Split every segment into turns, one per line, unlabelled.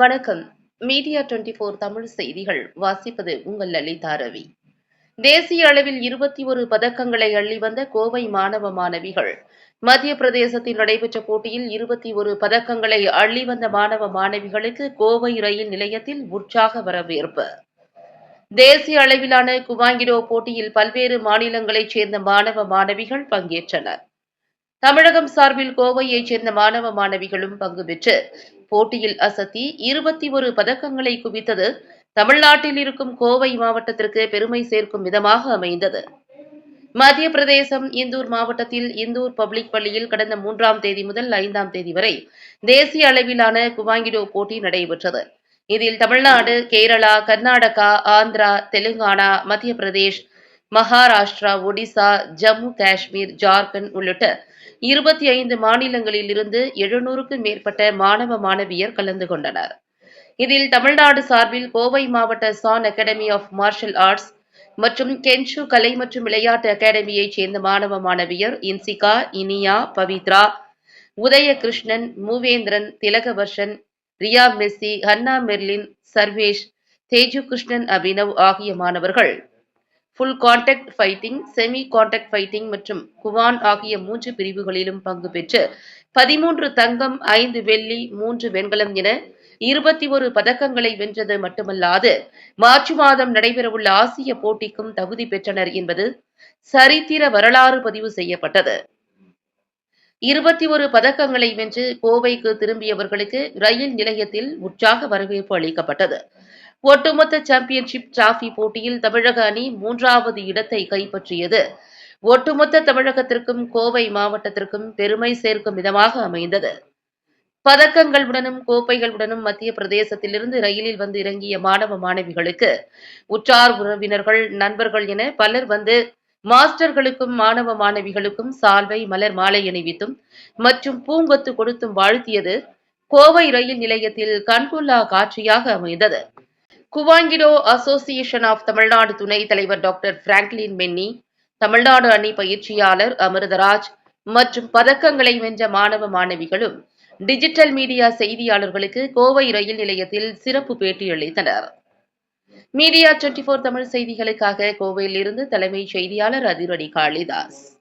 வணக்கம். Media twenty four Tamil செய்திகள் வாசிப்பது உங்கள் லலிதா ரவி. தேசிய அளவில் இருபத்தி ஒரு பதக்கங்களை அள்ளி வந்த கோவை மாணவ மாணவிகள். மத்திய பிரதேசத்தில் நடைபெற்ற போட்டியில் இருபத்தி ஒரு பதக்கங்களை அள்ளி வந்த மாணவ மாணவிகளுக்கு கோவை ரயில் நிலையத்தில் உற்சாக வரவேற்பு. தேசிய அளவிலான குவாங்கிடோ போட்டியில் பல்வேறு மாநிலங்களைச் சேர்ந்த மாணவ மாணவிகள் பங்கேற்றனர். தமிழகம் சார்பில் கோவையைச் சேர்ந்த மாணவ மாணவிகளும் பங்கு பெற்று போட்டியில் அசத்தி இருபத்தி ஒரு பதக்கங்களை குவித்தது தமிழ்நாட்டில் இருக்கும் கோவை மாவட்டத்திற்கு பெருமை சேர்க்கும் விதமாக அமைந்தது. மத்திய பிரதேசம் இந்தூர் மாவட்டத்தில் இந்தூர் பப்ளிக் பள்ளியில் கடந்த மூன்றாம் தேதி முதல் ஐந்தாம் தேதி வரை தேசிய அளவிலான குவாங்கிடோ போட்டி நடைபெற்றது. இதில் தமிழ்நாடு கேரளா கர்நாடகா ஆந்திரா தெலுங்கானா மத்திய பிரதேஷ் மகாராஷ்டிரா ஒடிசா ஜம்மு காஷ்மீர் ஜார்க்கண்ட் உள்ளிட்ட இருபத்தி ஐந்து மாநிலங்களில் இருந்து எழுநூறுக்கும் மேற்பட்ட மாணவ மாணவியர் கலந்து கொண்டனர். இதில் தமிழ்நாடு சார்பில் கோவை மாவட்ட Zen academy of martial arts மற்றும் கென்ஷு கலை மற்றும் விளையாட்டு அகாடமியைச் சேர்ந்த மாணவ மாணவியர் Insika Iniya Pavithra Udayakrishnan Moovendran Thilakavarshan Riya Messi Hannah Merlin Sarvesh Teju Krishnan Abhinav ஆகிய மாணவர்கள். Full contact fighting semi contact fighting மற்றும் குவான் ஆகிய மூன்று பிரிவுகளிலும் பங்கு பெற்று பதிமூன்று தங்கம் ஐந்து வெள்ளி மூன்று வெண்கலம் என இருபத்தி ஒரு பதக்கங்களை வென்றது மட்டுமல்லாது மார்ச் மாதம் நடைபெறவுள்ள ஆசிய போட்டிக்கும் தகுதி பெற்றனர் என்பது சரித்திர வரலாறு பதிவு செய்யப்பட்டது. இருபத்தி ஒரு பதக்கங்களை வென்று கோவைக்கு திரும்பியவர்களுக்கு ரயில் நிலையத்தில் உற்சாக வரவேற்பு அளிக்கப்பட்டது. ஒட்டுமொத்த சாம்பியன்ஷிப் டிராபி போட்டியில் தமிழக அணி மூன்றாவது இடத்தை கைப்பற்றியது. ஒட்டுமொத்த தமிழகத்திற்கும் கோவை மாவட்டத்திற்கும் பெருமை சேர்க்கும் விதமாக அமைந்தது. பதக்கங்களுடனும் கோப்பைகளுடனும் மத்திய பிரதேசத்திலிருந்து ரயிலில் வந்து இறங்கிய மாணவ மாணவிகளுக்கு உற்றார் உறவினர்கள் நண்பர்கள் என பலர் வந்து மாஸ்டர்களுக்கும் மாணவ மாணவிகளுக்கும் சால்வை மலர் மாலை அணிவித்தும் மற்றும் பூங்கொத்து கொடுத்தும் வாழ்த்தியது கோவை ரயில் நிலையத்தில் கண்கொள்ளா காட்சியாக அமைந்தது. குவாங்கிடோ அசோசியேஷன் ஆஃப் தமிழ்நாடு துணைத் தலைவர் டாக்டர் பிராங்க்லின் மென்னி தமிழ்நாடு அணி பயிற்சியாளர் அமிர்தராஜ் மற்றும் பதக்கங்களை வென்ற மாணவ மாணவிகளும் டிஜிட்டல் மீடியா செய்தியாளர்களுக்கு கோவை ரயில் நிலையத்தில் சிறப்பு பேட்டி அளித்தனர். மீடியா டுவெண்டி போர் தமிழ் செய்திகளுக்காக கோவையில் இருந்து தலைமை செய்தியாளர் அதிரடி காளிதாஸ்.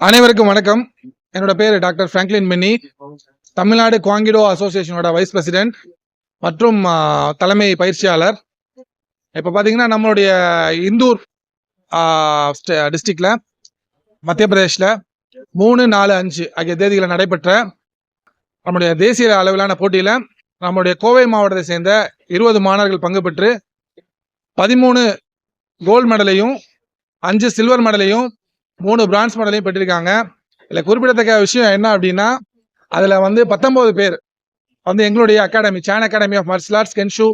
அனைவருக்கும் வணக்கம். என்னோட பேர் டாக்டர் பிராங்க்லின் மின்னி. தமிழ்நாடு குவாங்கிடோ அசோசியேஷனோட வைஸ் பிரசிடென்ட் மற்றும் தலைமை பயிற்சியாளர். இப்போ பார்த்தீங்கன்னா நம்மளுடைய இந்தூர் டிஸ்ட்ரிக்டில் மத்திய பிரதேஷில் மூணு நாலு அஞ்சு ஆகிய தேதிகளில் நடைபெற்ற நம்முடைய தேசிய அளவிலான போட்டியில் நம்முடைய கோவை மாவட்டத்தை சேர்ந்த இருபது மாணவர்கள் பங்கு பெற்று பதிமூணு கோல்டு மெடலையும் அஞ்சு சில்வர் மெடலையும் மூணு பிரான்ஸ் மெடலையும் பெற்றிருக்காங்க. இதில் குறிப்பிடத்தக்க விஷயம் என்ன அப்படின்னா அதில் வந்து பத்தொம்போது பேர் வந்து எங்களுடைய academy Zen academy of martial arts Kenshu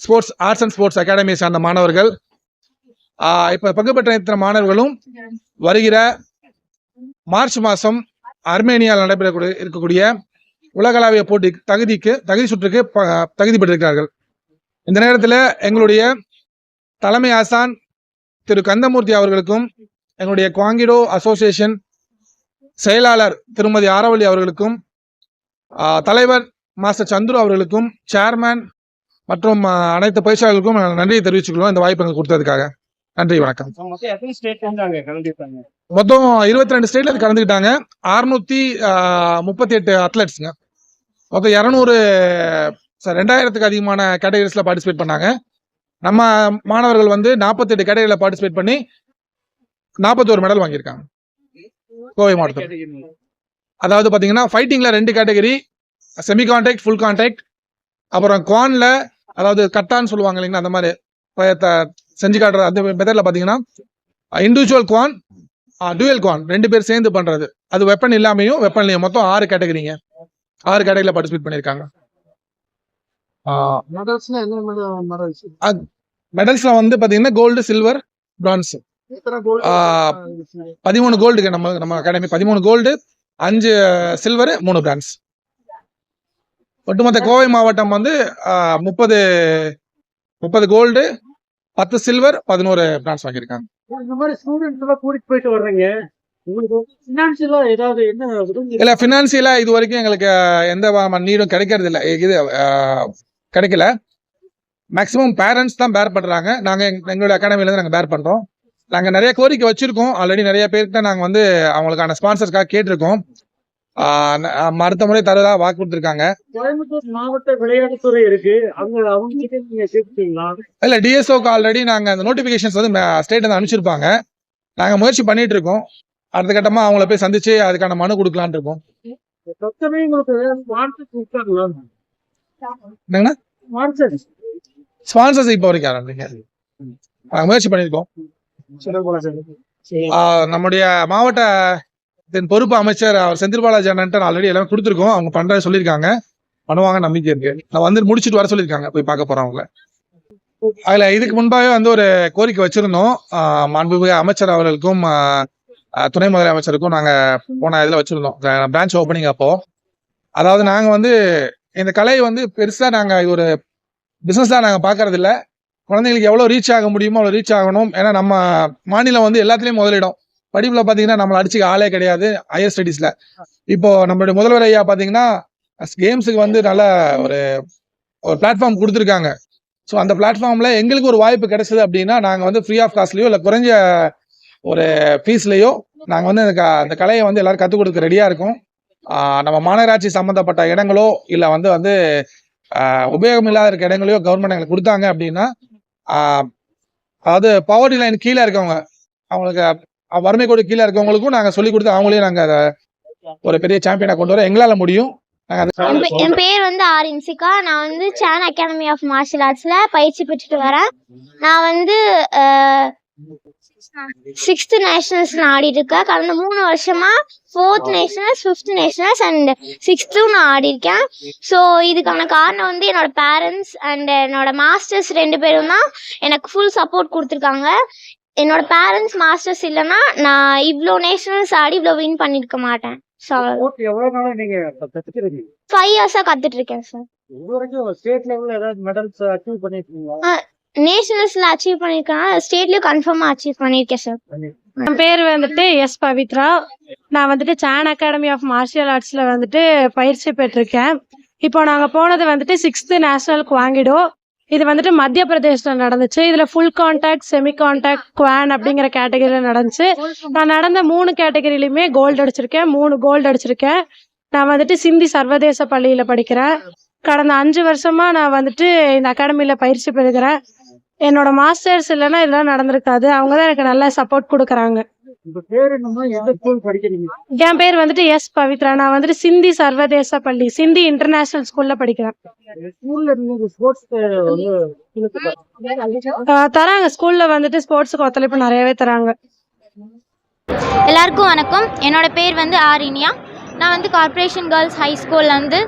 sports arts and sports அகாடமியை சார்ந்த மாணவர்கள் இப்போ பங்கு பெற்ற இத்தனை மாணவர்களும் வருகிற மார்ச் மாதம் அர்மேனியாவில் நடைபெறக்கூடிய இருக்கக்கூடிய உலகளாவிய போட்டி தகுதிக்கு தகுதி சுற்றுக்கு ப- தகுதி பெற்றிருக்கிறார்கள் இந்த நேரத்தில் எங்களுடைய தலைமை ஆசான் திரு கந்தமூர்த்தி அவர்களுக்கும் எங்களுடைய குவாங்கிடோ அசோசியேஷன் செயலாளர் திருமதி ஆரவள்ளி அவர்களுக்கும் தலைவர் மாஸ்டர் சந்துரு அவர்களுக்கும் சேர்மேன் மற்றும் அனைத்து பயிற்சியாளர்களுக்கும் நான் நன்றியை தெரிவிச்சுக்கிறோம் இந்த வாய்ப்பு எங்களுக்கு கொடுத்ததுக்காக. நன்றி வணக்கம்.
மொத்தம்
இருபத்தி ரெண்டு ஸ்டேட்ல கலந்துக்கிட்டாங்க. அறுநூத்தி முப்பத்தி எட்டு அத்லெட்ஸுங்க மொத்தம் இரநூறு ரெண்டாயிரத்துக்கு அதிகமான கேட்டகரிஸ்ல பார்ட்டிசிபேட் பண்ணாங்க. நம்ம மாணவர்கள் வந்து நாற்பத்தெட்டு கேட்டகரியில் பார்ட்டிசிபேட் பண்ணி நாற்பத்தோரு மெடல் வாங்கியிருக்காங்க. கோவை மாவட்டத்தில். அதாவது பார்த்தீங்கன்னா ஃபைட்டிங்ல ரெண்டு category semi contact full contact அப்புறம் குவான்ல அதாவது கட்டான்னு சொல்லுவாங்க இல்லைங்களா அந்த மாதிரி செஞ்சு காட்டுற அந்த மெத்தட்ல பார்த்தீங்கன்னா இண்டிவிஜுவல் குவான் டுவெல் குவான் ரெண்டு பேர் சேர்ந்து பண்றது. அது வெப்பன் இல்லாமையும் வெப்பன்லையும் மொத்தம் ஆறு கேட்டகரிங்க ஆறு கேட்டகரியில் பார்ட்டிசிபேட் பண்ணியிருக்காங்க. மெடல்ஸ்ல வந்து பார்த்தீங்கன்னா கோல்டு சில்வர் பிரான்ஸ் பதிமூணு கோல்டுக்கு நம்ம நம்ம அகாடமி பதிமூணு கோல்டு அஞ்சு சில்வர் மூணு பிரான்ஸ் ஒட்டுமொத்த கோவை மாவட்டம் வந்து முப்பது முப்பது கோல்டு பத்து சில்வர் பதினோரு பிரான்ஸ் வாங்கியிருக்காங்க.
இந்த மாதிரி ஸ்டூடெண்ட்ஸ் எல்லாம் கூட்டிட்டு போயிட்டு வர்றீங்க?
இல்ல பினான்சியலா இது வரைக்கும் எங்களுக்கு எந்த நீடும் கிடைக்கிறது இல்ல. இது கிடைக்கல. மேக்ஸிமம் பேரண்ட்ஸ் தான் பேர் பண்றாங்க. நாங்க எங்க- எங்களுடைய அகாடமில இருந்து நாங்க பேர் பண்றோம். நாங்க நிறைய கோரிக்கை வச்சிருக்கோம். ஆல்ரெடி நிறைய பேர்கிட்ட நாங்க வந்து அவங்களுக்கான ஸ்பான்சர்ஸ்க்காக கேட்டிருக்கோம். அடுத்த முறை தருவதா வாக்கு கொடுத்துருக்காங்க.
கோயம்புத்தூர் மாவட்ட விளையாட்டுத்துறை இருக்கு. அங்க அவங்க கிட்ட நீங்க சேர்த்துட்டீங்களா
இல்ல டிஎஸ்ஓக்கு ஆல்ரெடி நாங்க அந்த நோட்டிபிகேஷன்ஸ் வந்து ஸ்டேட் வந்து அனுப்பிச்சிருப்பாங்க. நாங்க முயற்சி பண்ணிட்டு இருக்கோம். அடுத்த கட்டமா அவங்கள போய் சந்திச்சு அதுக்கான மனு கொடுக்கலாம்னு இருக்கோம். என்னங்கண்ணா
ஸ்பான்சர்
ஸ்பான்சர்ஸ் இப்போ வரைக்கும் ஆரம்பிங்க நாங்க முயற்சி பண்ணியிருக்கோம் நம்முடைய மாவட்ட இதன் பொறுப்பு அமைச்சர் அவர் செந்தில் பாலாஜி அண்ணன்ட்டு ஆல்ரெடி எல்லாமே கொடுத்துருக்கோம். அவங்க பண்றத சொல்லியிருக்காங்க. பண்ணுவாங்க நம்பிக்கை இருக்கு. நான் வந்து முடிச்சுட்டு வர சொல்லியிருக்காங்க. போய் பார்க்க போறோம் அவங்கள. அதுல இதுக்கு முன்பாகவே வந்து ஒரு கோரிக்கை வச்சிருந்தோம். மாண்புமிகு அமைச்சர் அவர்களுக்கும் துணை முதலமைச்சருக்கும் அமைச்சருக்கும் நாங்க போன இதுல வச்சிருந்தோம். பிரான்ச் ஓப்பனிங் அப்போ. அதாவது நாங்க வந்து இந்த கலையை வந்து பெருசா நாங்க ஒரு பிசினஸ் தான் நாங்க பாக்குறது இல்ல குழந்தைங்களுக்கு எவ்வளோ ரீச் ஆக முடியுமோ அவ்வளோ ரீச் ஆகணும். ஏன்னா நம்ம மாநிலம் வந்து எல்லாத்துலேயும் முதலிடம். படிப்பில் பார்த்தீங்கன்னா நம்மளை அடிச்சுக்க ஆளே கிடையாது ஹையர் ஸ்டடீஸில் இப்போ நம்மளுடைய முதல்வர் ஐயா பார்த்தீங்கன்னா கேம்ஸுக்கு வந்து நல்ல ஒரு ஒரு பிளாட்ஃபார்ம் கொடுத்துருக்காங்க. ஸோ அந்த பிளாட்ஃபார்மில் எங்களுக்கு ஒரு வாய்ப்பு கிடைச்சது அப்படின்னா நாங்கள் வந்து ஃப்ரீ ஆஃப் காஸ்ட்லேயோ இல்லை குறைஞ்ச ஒரு ஃபீஸ்லேயோ நாங்கள் வந்து க- அந்த கலையை வந்து எல்லோரும் கற்றுக் கொடுக்க ரெடியாக இருக்கோம். நம்ம மாநகராட்சி சம்மந்தப்பட்ட இடங்களோ இல்லை வந்து வந்து உபயோகம் இல்லாத இருக்க இடங்களையோ கவர்மெண்ட் எங்களுக்கு கொடுத்தாங்க அப்படின்னா அதாவது பவர்டி லைன் கீழே இருக்கவங்க அவங்களுக்கு வறுமை கோடு கீழே இருக்கவங்களுக்கும் நாங்க சொல்லி கொடுத்து அவங்களையும் நாங்க அதை ஒரு பெரிய சாம்பியனா கொண்டு வர எங்களால முடியும்.
என் பேர் வந்து ஆர் இன்சிகா நான் வந்து சேன் அகாடமி ஆஃப் மார்ஷியல் ஆர்ட்ஸில் பயிற்சி பெற்றுட்டு வரேன். நான் வந்து சிக்ஸ்த்து நேஷனல்ஸ் ஆடிட்டு இருக்கேன் கடந்த மூணு வருஷமா fourth nationals fifth nationals and சிக்ஸ்த்தும் நான் ஆடிருக்கேன் ஸோ இதுக்கான காரணம் வந்து என்னோட பேரண்ட்ஸ் அண்ட் என்னோட மாஸ்டர்ஸ் ரெண்டு பேரும் தான் எனக்கு ஃபுல் சப்போர்ட் கொடுத்துருக்காங்க. என்னோட பேரண்ட்ஸ் மாஸ்டர்ஸ் இல்லைன்னா நான் இவ்வளோ நேஷனல்ஸ் ஆடி இவ்வளோ வின் பண்ணியிருக்க மாட்டேன். ஃபைவ் இயர்ஸாக கற்றுட்டு இருக்கேன் சார்
அச்சீவ்
நேஷனல்ஸ்ல அச்சீவ் பண்ணிருக்கேன்? ஸ்டேட்லயும் கன்ஃபார்மா அச்சீவ் பண்ணிருக்கேன் சார்
என் பேர் வந்துட்டு எஸ் பவித்ரா. நான் வந்துட்டு சான் அகாடமி ஆஃப் மார்ஷியல் ஆர்ட்ஸில் வந்துட்டு பயிற்சி பெற்றிருக்கேன். இப்போ நாங்கள் போனது வந்துட்டு சிக்ஸ்த்து நேஷனலுக்கு குவாங்கிடோ இது வந்துட்டு மத்திய பிரதேசத்தில் நடந்துச்சு. இதில் ஃபுல் கான்டாக்ட் செமி கான்டாக்ட் குவான் அப்படிங்கிற கேட்டகரியில் நடந்துச்சு. நான் நடந்த மூணு கேட்டகரியிலுமே கோல்டு அடிச்சிருக்கேன். மூணு கோல்டு அடிச்சிருக்கேன். நான் வந்துட்டு சிந்தி சர்வதேச பள்ளியில் படிக்கிறேன். கடந்த அஞ்சு வருஷமா நான் வந்துட்டு இந்த அகாடமியில் பயிற்சி பெறுகிறேன். என்னோட மாஸ்டர்ஸ் இல்லைன்னா இதெல்லாம் நடந்திருக்காது. அவங்க தான் எனக்கு நல்லா சப்போர்ட் கொடுக்குறாங்க. என் பேர் வந்துட்டு எஸ் பவித்ரா. நான் வந்துட்டு சிந்தி சர்வதேச பள்ளி சிந்தி இன்டர்நேஷனல் ஸ்கூல்ல படிக்கிறேன். தராங்க. ஸ்கூல்ல வந்துட்டு ஸ்போர்ட்ஸுக்கு ஒத்துழைப்பு நிறையவே தராங்க.
எல்லாருக்கும் வணக்கம். என்னோட பேர் வந்து ஆர் இனியா நான் வந்து கார்ப்பரேஷன் கேர்ள்ஸ் ஹை ஸ்கூலில் வந்து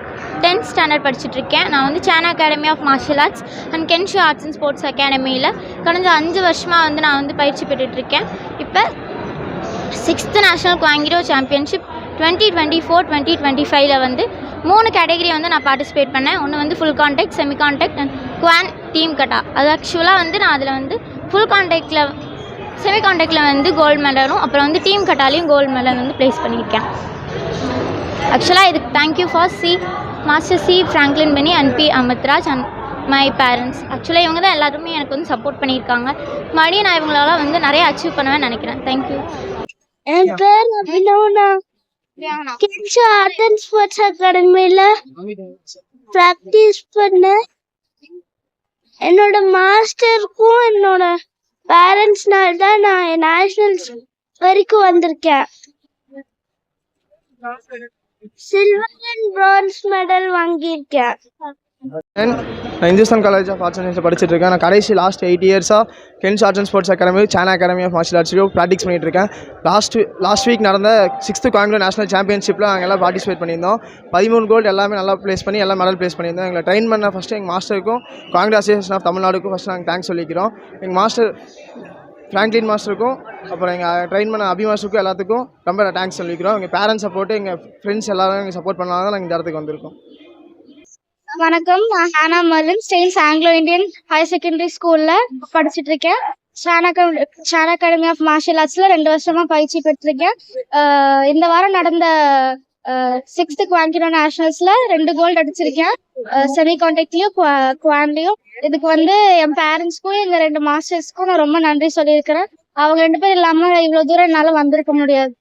டென்த் ஸ்டாண்டர்ட் படிச்சுட்ருக்கேன் நான் வந்து Zen academy of martial arts and Kenshu arts and sports அகாடமியில் கடந்த அஞ்சு வருஷமாக வந்து நான் வந்து பயிற்சி பெற்றுட்டு இருக்கேன் இப்போ sixth national குவாங்கிரோ championship twenty twenty four twenty twenty ஃபைவ்ல வந்து மூணு கேட்டகரி வந்து நான் பார்ட்டிசிபேட் பண்ணேன். ஒன்று வந்து full contact semi contact and Kuan team kata. அது ஆக்சுவலாக வந்து நான் அதில் வந்து ஃபுல் கான்டாக்டில் செமி கான்டாக்டில் வந்து கோல்டு மெடலும் அப்புறம் வந்து டீம் கட்டாலையும் கோல்டு மெடல் வந்து ப்ளேஸ் பண்ணியிருக்கேன். ஆக்சுவலாக இதுக்கு thank you for C master C Franklin Benny and P Amithraj and my parents ஆக்சுவலாக இவங்க தான் எல்லாருமே எனக்கு வந்து சப்போர்ட் பண்ணியிருக்காங்க. மறுபடியும் நான் இவங்களால வந்து நிறைய அச்சீவ் பண்ணுவேன்னு நினைக்கிறேன். தேங்க்யூ
என் பேர் அபினவனா கிட்ஸ் ஆர்ட் அண்ட் ஸ்போர்ட்ஸ் அகாடமியில் ப்ராக்டிஸ் பண்ணேன் என்னோட மாஸ்டருக்கும் என்னோட பேரண்ட்ஸ்னால தான் நான் நேஷனல்ஸ் வரைக்கும் வந்திருக்கேன். சில்வர் அண்ட் பிரான்ஸ் மெடல் வாங்கியிருக்கேன்.
Hindustan college of arts and science படிச்சுட்டு இருக்கேன் நான் கடைசி லாஸ்ட் எயிட் இயர்ஸாக Kenshu arts and sports academy Zen academy of martial ஆர்ட்ஸ்லையும் practice பண்ணிட்டு இருக்கேன் லாஸ்ட் லாஸ்ட் வீக் நடந்த சிக்ஸ்த்து காங்கிலோ நேஷனல் சாம்பியன்ஷிப்பில் நாங்கள் எல்லாம் பார்ட்டிசிபேட் பண்ணியிருந்தோம். பதிமூணு கோல்டு எல்லாமே நல்லா ப்ளேஸ் பண்ணி எல்லாம் மெடல் ப்ளேஸ் பண்ணியிருந்தோம். எங்களை ட்ரெயின் பண்ண ஃபஸ்ட்டு எங்கள் மாஸ்டருக்கும் காங்கிரஸ் அசோசியேஷன் ஆஃப் தமிழ்நாடுக்கும் ஃபஸ்ட்டு நாங்கள் தேங்க்ஸ் சொல்லிக்கிறோம். எங்கள் மாஸ்டர் ஃப்ராங்க்லின் மாஸ்டருக்கும் அப்புறம் எங்கள் ட்ரெயின் பண்ண அபி மாஸ்டருக்கும் எல்லாத்துக்கும் ரொம்ப தேங்க்ஸ் சொல்லிக்கிறோம். எங்கள் பேரண்ட்ஸ் சப்போர்ட்டு எங்கள் ஃப்ரெண்ட்ஸ் எல்லாரும் எங்கள் சப்போர்ட் பண்ணால் தான் நாங்கள் இந்த இடத்துக்கு வந்திருக்கோம்.
வணக்கம். நான் Hannah மலிம் Stanes Anglo Indian higher secondary ஸ்கூலில் படிச்சுட்டு இருக்கேன். Zen academy academy of martial ஆர்ட்ஸில் ரெண்டு வருஷமாக பயிற்சி பெற்றிருக்கேன். இந்த வாரம் நடந்த சிக்ஸ்த் குவான்டினோ நேஷனல்ஸ்ல ரெண்டு கோல்டு அடிச்சிருக்கேன். செமி கான்டாக்ட்லயும் குவான்லயும் இதுக்கு வந்து என் பேரண்ட்ஸ்க்கும் எங்க ரெண்டு மாஸ்டர்ஸ்க்கும் நான் ரொம்ப நன்றி சொல்லியிருக்கிறேன். அவங்க ரெண்டு பேரும் இல்லாம இவ்வளவு தூரம் என்னால வந்திருக்க முடியாது.